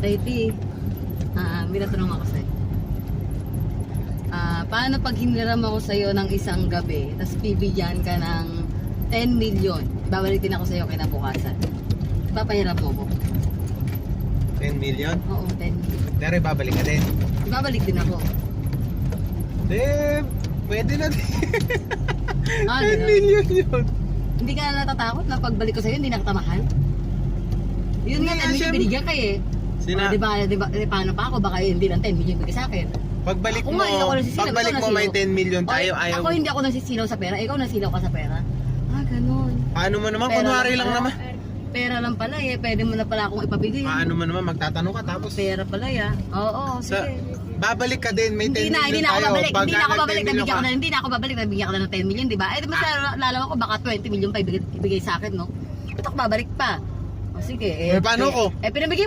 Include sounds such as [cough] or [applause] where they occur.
Righty, ah, may natanong ako sa'yo. Ah, paano pag hiniram ako sa'yo ng isang gabi, tapos bibigyan ka ng 10 million, babalitin ako sa'yo kinabukasan. Papahiram mo ko. 10 million? Oo, 10 million. Pero babalik ka din. Babalik din ako. Eh, pwede na din. [laughs] Ah, 10 ganun. million yun. Hindi ka na natatakot na pagbalik ko sa'yo, hindi na kita mahal? Yun nga, 10 Hindi, million syempre. binigyan ka eh. Sina, Oh, di ba, di ba, eh, paano pa ako? Baka hindi lang 10 million bigay sa akin. pagbalik Ako mo, nga, hindi ako nasisilaw. pagbalik mo may nasisilaw. 10 million tayo, Oy, ayaw. Ako hindi ako nasisilaw sa pera, ikaw nasilaw ka sa pera. Ah, ganun. Paano mo naman? Pera Kunwari lang naman. Pera lang pala eh, pwede mo na pala akong ipabigay. Paano mo naman? Magtatanong ka tapos Pera pala ya. Oo, sa, sige. babalik ka din, may 10 Hindi na, million hindi na ako tayo. babalik. Hindi na ako babalik, 10 million nabigyan ko na, hindi na ako babalik, nabigyan ka na ng 10 million, di ba? Eh, di ba sa lalawa ko, baka 20 million pa ibigay, ibigay sa akin, no? Ito ko babalik pa. O sige, eh. Eh, paano ko? Eh, pinabigyan